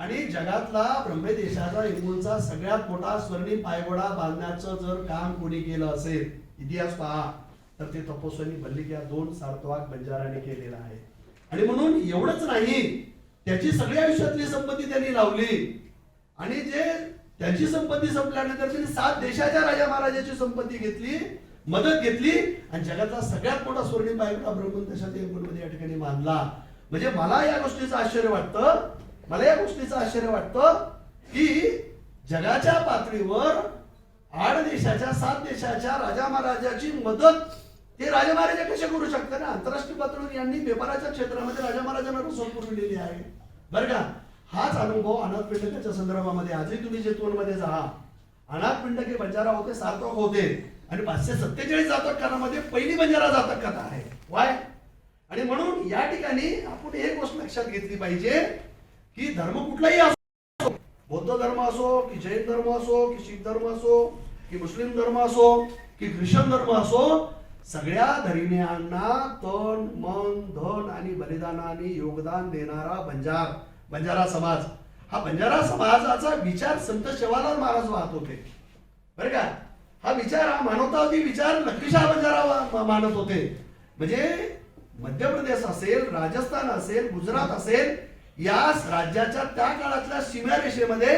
आणि जगातला ब्रह्मे देशाचा सगळ्यात मोठा स्वर्णिम पायगोडा बांधण्याचं जर काम कोणी केलं असेल इतिहास पहा तर ते तपोस्वामी भल्लिका या दोन सार्थवाक बंजाराने केलेला आहे. आणि म्हणून एवढंच नाही त्याची सगळी आयुष्यातली संपत्ती त्यांनी लावली. आणि जे त्यांची संपत्ती संपल्यानंतर त्यांनी सात देशाच्या राजा महाराजाची संपत्ती घेतली मदत घेतली आणि जगातला सगळ्यात मोठा स्वर्णिम पायगोडा ब्रह्मदेशाच्या देशाच्या या ठिकाणी मानला म्हणजे मला या गोष्टीचं आश्चर्य वाटतं मला या गोष्टीचं आश्चर्य वाटतं की जगाच्या पातळीवर आठ देशाच्या सात देशाच्या राजा महाराजाची मदत ते राजा महाराजा कसे करू शकतात ना? आंतरराष्ट्रीय पातळीवर यांनी व्यापाराच्या क्षेत्रामध्ये राजा महाराजांना रसद पुरवलेली आहे. बरं का? हाच अनुभव अनाथ पिंडकाच्या संदर्भामध्ये आजही तुम्ही जेतवनमध्ये जा. अनाथ पिंडके बंजारा होते सार्थक होते. आणि पाचशे सत्तेचाळीस जातक पहिली बंजारा जातक कथा आहे. वाय आणि म्हणून या ठिकाणी आपण एक गोष्ट लक्षात घेतली पाहिजे. की धर्म कुठलाही असो बौद्ध धर्म असो की जैन धर्म असो की शीख धर्म असो की मुस्लिम धर्म असो की ख्रिश्चन धर्म असो सगळ्या धर्मियांना तन मन धन आणि बलिदानाने योगदान देणारा बंजार बंजारा समाज. हा बंजारा समाजाचा विचार संत शेवालाल महाराज वाहत होते. बरं का? हा विचार हा मानवतावादी विचार लक्ष्मीशाह बंजारा मानत होते. म्हणजे मध्य प्रदेश असेल राजस्थान असेल गुजरात असेल या राज्याच्या त्या काळातल्या सीमारेषेमध्ये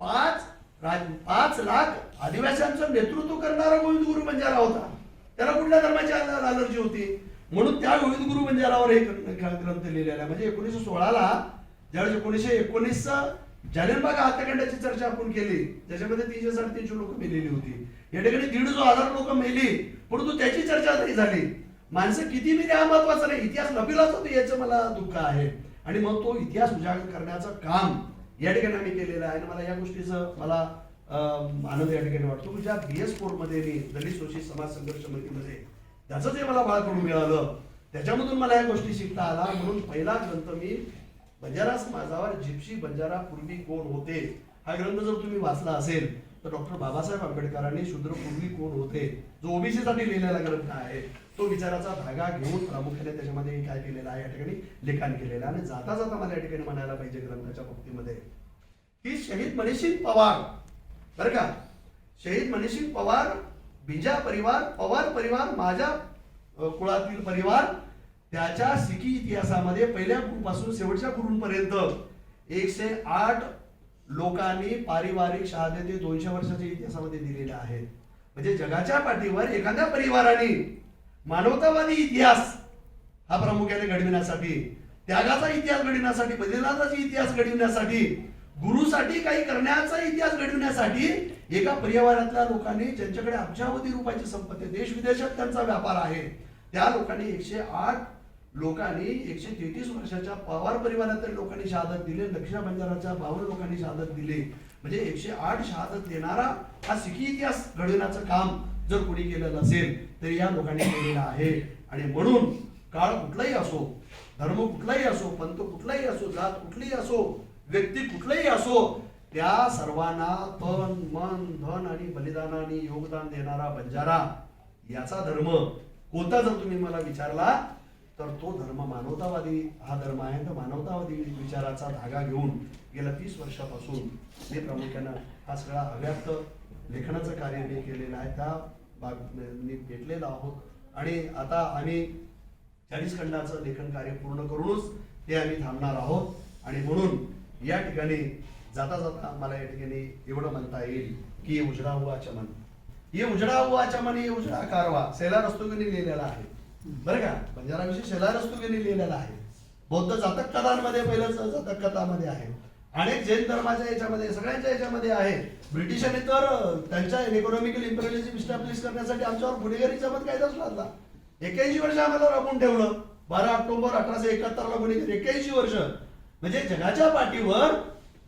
पाच राज पाच लाख आदिवासींचं नेतृत्व करणारा गोविंद गुरु म्हणजे बंजारा होता. त्याला कुठल्या धर्माची अलर्जी होती? म्हणून त्या गोविंद गुरु म्हणजे बंजारावर हे ग्रंथ ग्रंथ लिहिलेला आहे म्हणजे एकोणीसशे सोळाला ज्यावेळेस एकोणीसशे एकोणीस जालिनबाग हत्याकांडाची चर्चा आपण केली त्याच्यामध्ये तीनशे साडेतीनशे लोक मेलेली होती. या ठिकाणी दीड जो हजार लोक मेली परंतु त्याची चर्चा तरी झाली. माणसं किती मेली हा महत्त्वाचा नाही इतिहास लपिलाच होतो याचं मला दुःख आहे. आणि मग तो इतिहास उजागर करण्याचं काम या ठिकाणी आम्ही केलेलं आहे. आणि मला या गोष्टीचं मला आनंद या ठिकाणी वाटतो. की ज्या बी एस फोरमध्ये मी दलित शोषित समाज संघर्ष समितीमध्ये त्याचं जे मला बाळ करून मिळालं त्याच्यामधून मला या गोष्टी शिकता आला. म्हणून पहिला ग्रंथ मी बंजारा समाजावर जिप्सी बंजारा पूर्वी कोण होते? हा ग्रंथ जर तुम्ही वाचला असेल तर डॉक्टर बाबासाहेब आंबेडकरांनी शूद्रपूर्वी कोण होते जो ओबीसीसाठी लिहिलेला ग्रंथ आहे तो विचाराचा धागा घेऊन प्रामुख्याने त्याच्यामध्ये काय केलेलं आहे या ठिकाणी लिखाण केलेलं आहे. आणि जाता जाता मला या ठिकाणी म्हणायला पाहिजे ग्रंथाच्या बाबतीमध्ये. की शहीद मनीषिंग पवार बरं का? शहीद मनीषिंग पवार बिजा परिवार पवार परिवार माझ्या कुळातील परिवार त्याच्या सिकी इतिहासामध्ये पहिल्या गुरुपासून शेवटच्या गुरूंपर्यंत एकशे आठ लोकांनी पारिवारिक शहादती दोनशे वर्षाच्या इतिहासामध्ये दिलेल्या आहेत. म्हणजे जगाच्या पाठीवर एखाद्या परिवाराने मानवतावादी इतिहास हा प्रामुख्याने घडविण्यासाठी त्यागाचा इतिहास घडविण्यासाठी बलिदानाचा इतिहास घडविण्यासाठी गुरुसाठी काही करण्याचा इतिहास घडविण्यासाठी एका परिवारातल्या लोकांनी ज्यांच्याकडे अब्जावधी रुपयाची संपत्ती देश विदेशात त्यांचा व्यापार आहे त्या लोकांनी एकशे आठ लोकांनी एकशे तेहतीस वर्षाच्या पवार परिवारातील लोकांनी शहादत दिले दक्षिण बंजाराच्या बावन लोकांनी शहादत दिले. म्हणजे एकशे आठ शहादत देणारा हा सिखी इतिहास घडविण्याचं काम जर कोणी केलेलं असेल तर या लोकांनी केलेलं आहे. आणि म्हणून काळ कुठलाही असो धर्म कुठलाही असो पंथ कुठलाही असो जात कुठलीही असो व्यक्ती कुठलाही असो त्या सर्वांना तन मन धन आणि बलिदानाने योगदान देणारा बंजारा याचा धर्म. कोणता जर तुम्ही मला विचारला तर तो धर्म मानवतावादी हा धर्म आहे. तर मानवतावादी विचाराचा धागा घेऊन गेल्या तीस वर्षापासून मी प्रामुख्यानं हा सगळा अव्याप्त लेखनाचं कार्य मी केलेलं आहे. त्या बाब मी भेटलेला आहोत. आणि आता आम्ही चाळीस खंडाचं लेखन कार्य पूर्ण करूनच ते आम्ही थांबणार आहोत. आणि म्हणून या ठिकाणी जाता जाता मला या ठिकाणी एवढं म्हणता येईल की ये उजडा हुआ चमन. ये उजडा हुआ चमन ये उजडा कारवा. सैला रस्तोगीने लिहिलेला आहे बरं का? बंजाराविषयी सैला रस्तोगीने लिहिलेला आहे. बौद्ध जातक कथांमध्ये पहिलं जातक कथामध्ये आहे. अनेक जैन धर्माच्या याच्यामध्ये सगळ्यांच्या याच्यामध्ये आहे. ब्रिटिशांनी तर त्यांच्या इकॉनॉमिकल इम्पेरियलिझम इस्टॅब्लिश करण्यासाठी आमच्यावर गुन्हेगारी जमत कायदाच लादला एक्याऐंशी वर्ष आम्हाला राबून ठेवलं. बारा ऑक्टोबर अठराशे एकाहत्तरला गुन्हेगारी. एक्क्याऐंशी वर्ष. म्हणजे जगाच्या पाठीवर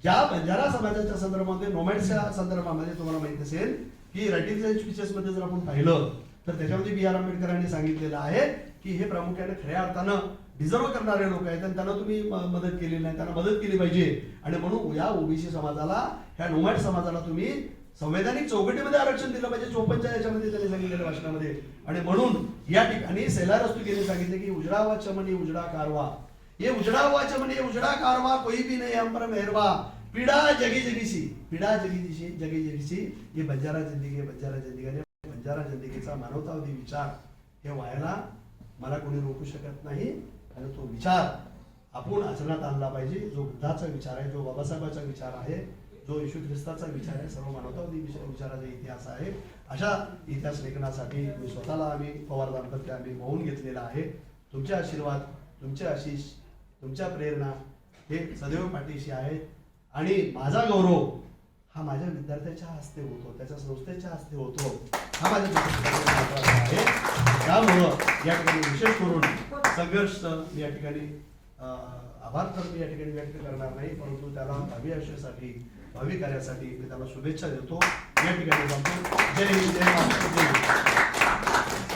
ज्या बंजारा समाजाच्या संदर्भामध्ये नोमॅडच्या संदर्भामध्ये तुम्हाला माहीत असेल की रायटिंगमध्ये जर आपण पाहिलं तर त्याच्यामध्ये बी आर आंबेडकरांनी सांगितलेलं आहे की हे प्रामुख्याने खऱ्या अर्थानं डिझर्व करणारे लोक आहेत आणि त्यांना तुम्ही मदत केली नाही त्यांना मदत केली पाहिजे. आणि म्हणून या ओबीसी समाजाला ह्या नोमॅड समाजाला तुम्ही संवैधानिक चौकटीमध्ये आरक्षण दिलं पाहिजे चोपनच्या याच्यामध्ये त्यांनी सांगितलेल्या भाषणामध्ये. आणि म्हणून या ठिकाणी सैलार गेले सांगितले की उजडा वा चमनी उजडा कारवा. ये उजड़ा हुआ चमन ये उजड़ा कारवा कोई भी नहीं हम पर मेहरबा. पीड़ा जगी जगीशी पीडा जगी दिशी जगी जगीशी हे बंजारा जिंदगी आहे, बंजारा जिंदगी बंजारा जिंदगीचा मानवतावादी विचार हे व्हायला मला कोणी रोखू शकत नाही. आणि तो विचार आपण आचरणात आणला पाहिजे. जो बुद्धाचा विचार आहे जो बाबासाहेबांचा विचार आहे जो येशू ख्रिस्ताचा विचार आहे सर्व मानवतावादी विचार- विचाराचा इतिहास आहे. अशा इतिहास लेखनासाठी मी स्वतःला आम्ही पवार दाम्पत्य आम्ही वाहून घेतलेला आहे. तुमचे आशीर्वाद तुमचे आशिष तुमच्या प्रेरणा हे सदैव पाठीशी आहेत आणि माझा गौरव हा माझ्या विद्यार्थ्याच्या हस्ते होतो त्याच्या संस्थेच्या हस्ते होतो. हा माझ्या आहे त्यामुळं या ठिकाणी विशेष करून संघर्ष मी या ठिकाणी आभार तर मी या ठिकाणी व्यक्त करणार नाही परंतु त्याला भावी आयुष्यासाठी भावी कार्यासाठी मी त्याला शुभेच्छा देतो. या ठिकाणी जय हिंद जय महाराष्ट्र जय